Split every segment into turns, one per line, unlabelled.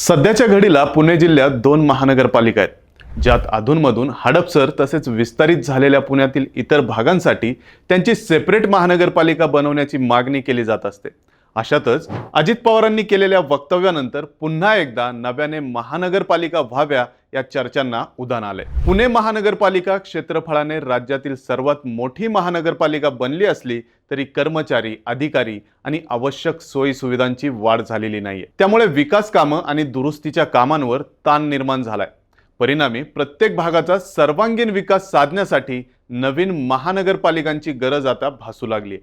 सध्याच्या घडीला पुणे जिल्ह्यात दोन महानगरपालिका आहेत ज्यात अधूनमधून हडपसर तसेच विस्तारित झालेल्या पुण्यातील इतर भागांसाठी त्यांची सेपरेट महानगरपालिका बनवण्याची मागणी केली जात असते. अशातच अजित पवारांनी केलेल्या वक्तव्यानंतर पुन्हा एकदा नव्याने महानगरपालिका व्हाव्या या चर्चांना उदान आले पुणे महानगरपालिका क्षेत्रफळाने राज्यातील सर्वात मोठी महानगरपालिका बनली असली तरी कर्मचारी अधिकारी आणि आवश्यक सोयी सुविधांची वाढ झालेली नाहीये. त्यामुळे विकास कामं आणि दुरुस्तीच्या कामांवर ताण निर्माण झालाय. परिणामी प्रत्येक भागाचा सर्वांगीण विकास साधण्यासाठी नवीन महानगरपालिकांची गरज आता भासू लागली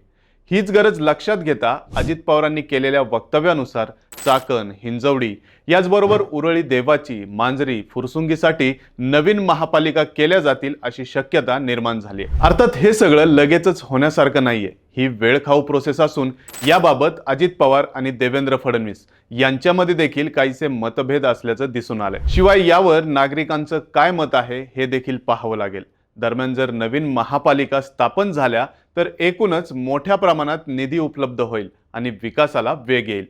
हीच गरज लक्षात घेता अजित पवारांनी केलेल्या वक्तव्यानुसार चाकण हिंजवडी याचबरोबर उरळी देवाची मांजरी फुरसुंगीसाठी नवीन महापालिका केल्या जातील अशी शक्यता निर्माण झाली अर्थात हे सगळं लगेचच होण्यासारखं नाहीये. ही वेळखाऊ प्रोसेस असून याबाबत अजित पवार आणि देवेंद्र फडणवीस यांच्यामध्ये देखील काहीसे मतभेद असल्याचं दिसून आलंय. शिवाय यावर नागरिकांचं काय मत आहे हे देखील पाहावं लागेल. दरम्यान जर नवीन महापालिका स्थापन झाल्या तर एकूणच मोठ्या प्रमाणात निधी उपलब्ध होईल आणि विकासाला वेग येईल.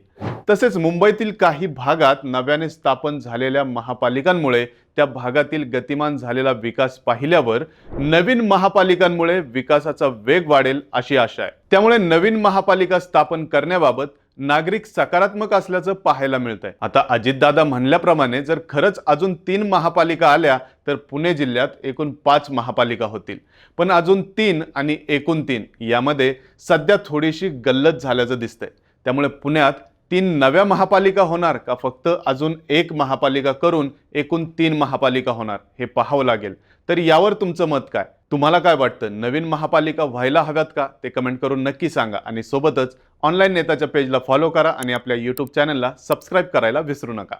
तसेच मुंबईतील काही भागात नव्याने स्थापन झालेल्या महापालिकांमुळे त्या भागातील गतिमान झालेला विकास पाहिल्यावर नवीन महापालिकांमुळे विकासाचा वेग वाढेल अशी आशा आहे. त्यामुळे नवीन महापालिका स्थापन करण्याबाबत नागरिक सकारात्मक असल्याचं पाहायला मिळतंय. आता अजितदादा म्हणल्याप्रमाणे जर खरंच अजून तीन महापालिका आल्या तर पुणे जिल्ह्यात एकूण पाच महापालिका होतील. पण अजून तीन आणि एकूण तीन यामध्ये सध्या थोडीशी गल्लत झाल्याचं दिसतंय. त्यामुळे पुण्यात तीन नव्या महापालिका होणार का फक्त अजून एक महापालिका करून एकूण तीन महापालिका होणार हे पाहावं लागेल. तर यावर तुमचं मत काय? तुम्हाला काय वाटतं? नवीन महापालिका व्हायला हव्यात का? ते कमेंट करून नक्की सांगा आणि सोबतच ऑनलाईन नेताच्या पेजला फॉलो करा आणि आपल्या यूट्यूब चॅनलला सबस्क्राईब करायला विसरू नका.